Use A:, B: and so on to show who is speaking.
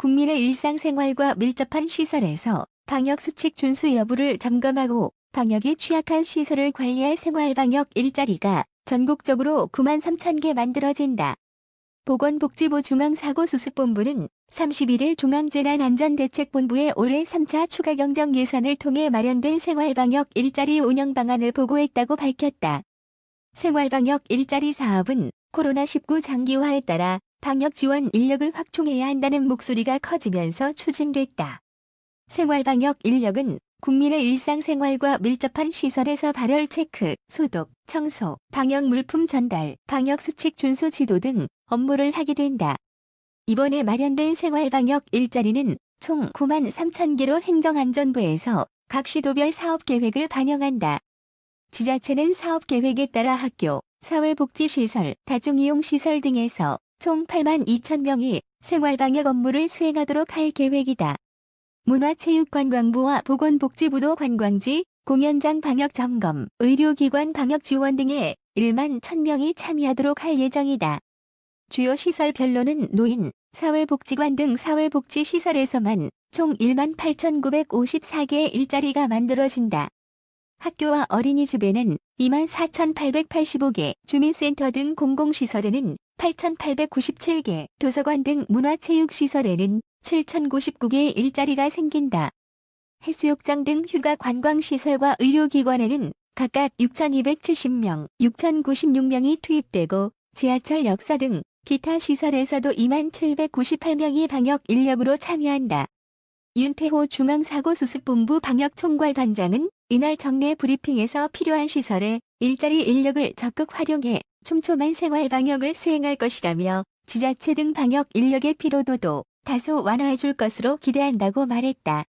A: 국민의 일상생활과 밀접한 시설에서 방역수칙 준수 여부를 점검하고 방역이 취약한 시설을 관리할 생활방역 일자리가 전국적으로 9만 3천 개 만들어진다. 보건복지부 중앙사고수습본부는 31일 중앙재난안전대책본부에 올해 3차 추가 경정 예산을 통해 마련된 생활방역 일자리 운영 방안을 보고했다고 밝혔다. 생활방역 일자리 사업은 코로나19 장기화에 따라 방역 지원 인력을 확충해야 한다는 목소리가 커지면서 추진됐다. 생활방역 인력은 국민의 일상생활과 밀접한 시설에서 발열 체크, 소독, 청소, 방역 물품 전달, 방역 수칙 준수 지도 등 업무를 하게 된다. 이번에 마련된 생활방역 일자리는 총 9만 3천 개로 행정안전부에서 각 시도별 사업 계획을 반영한다. 지자체는 사업 계획에 따라 학교, 사회복지시설, 다중이용시설 등에서 총 8만 2천 명이 생활방역 업무를 수행하도록 할 계획이다. 문화체육관광부와 보건복지부도 관광지, 공연장 방역 점검, 의료기관 방역 지원 등에 1만 1,000명이 참여하도록 할 예정이다. 주요 시설별로는 노인, 사회복지관 등 사회복지시설에서만 총 1만 8,954개의 일자리가 만들어진다. 학교와 어린이집에는 2만 4,885개, 주민센터 등 공공시설에는 8,897개, 도서관 등 문화체육시설에는 7,099개의 일자리가 생긴다. 해수욕장 등 휴가 관광시설과 의료기관에는 각각 6,270명, 6,096명이 투입되고 지하철 역사 등 기타 시설에서도 2만 798명이 방역 인력으로 참여한다. 윤태호 중앙사고수습본부 방역총괄반장은 이날 정례 브리핑에서 필요한 시설에 일자리 인력을 적극 활용해 촘촘한 생활 방역을 수행할 것이라며 지자체 등 방역 인력의 피로도도 다소 완화해 줄 것으로 기대한다고 말했다.